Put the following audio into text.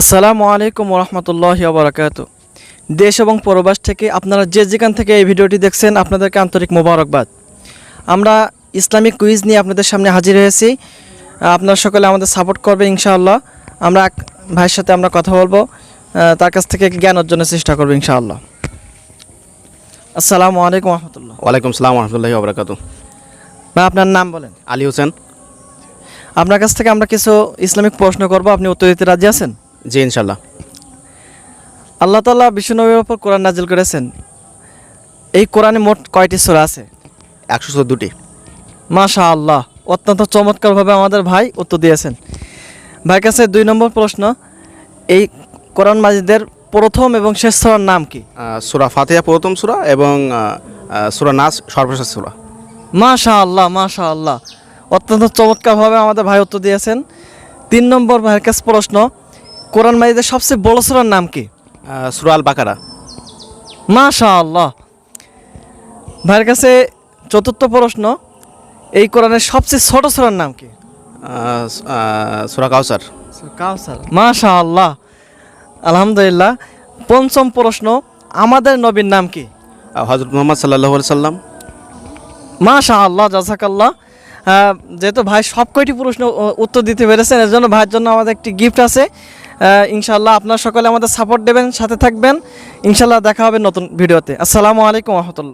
আসসালামু আলাইকুম রহমতুল্লাহ বারাকাত দেশ এবং পরবাস থেকে আপনারা যে যেখান থেকে এই ভিডিওটি দেখছেন আপনাদেরকে আন্তরিক মোবারকবাদ। আমরা ইসলামিক কুইজ নিয়ে আপনাদের সামনে হাজির হয়েছি। আপনারা সকলে আমাদের সাপোর্ট করবে ইনশাআল্লাহ। আমরা এক ভাইয়ের সাথে আমরা কথা বলব। তার কাছ থেকে জ্ঞান অর্জনের চেষ্টা করব ইনশাআল্লাহ। আসসালামু আলাইকুম রহমতুল্লাহ ওয়ালাইকুম সালাম রহমতুল্লাহি ওবরাকাতু। ভাই আপনার নাম বলেন। আলী হোসেন। আপনার কাছ থেকে আমরা কিছু ইসলামিক প্রশ্ন করব। আপনি উত্তর দিতে রাজি আছেন? জি ইনশাল্লাহ আল্লাহ তাল্লাহ বিষ্ণুনবীর ওপর কোরআন নাজিল করেছেন। এই কোরআনে মোট কয়টি সূরা আছে? একশো চোদ্দোটি মাশা আল্লাহ অত্যন্ত চমৎকারভাবে আমাদের ভাই উত্তর দিয়েছেন। ভাই কাছে দুই নম্বর প্রশ্ন এই কোরআন মাজিদের প্রথম এবং শেষ সূরার নাম কি? সুরা ফাতিহা প্রথম সুরা এবং সুরা নাস সর্বশেষ সুরা। মাশা আল্লাহ মাশা আল্লাহ অত্যন্ত চমৎকারভাবে আমাদের ভাই উত্তর দিয়েছেন। তিন নম্বর ভাইয়ের কাছে প্রশ্ন কোরআন মাজিদের সবচেয়ে বড় সূরার নাম কি? সুরা আল বাকারা মাশা আল্লাহ ভাইয়ের কাছে চতুর্থ প্রশ্ন এই কোরআনের সবচেয়ে ছোট সূরার নাম কি? সুরা কাউসার। কাউসার। মাশা আল্লাহ আলহামদুলিল্লাহ। পঞ্চম প্রশ্ন আমাদের নবীর নাম কি? হজরত মোহাম্মদ সাল্লাহ সাল্লাম মাশা আল্লাহ জাজাকাল্লাহ। আহ, যেহেতু ভাই সব কয়টি প্রশ্ন উত্তর দিতে পেরেছেন এর জন্য ভাইয়ের জন্য আমাদের একটি গিফট আছে। ইনশাল্লাহ আপনার সকলে আমাদের সাপোর্ট দেবেন, সাথে থাকবেন। ইনশাল্লাহ দেখা হবে নতুন ভিডিওতে আসসালামু আলাইকুম রহমতুল্লাহ।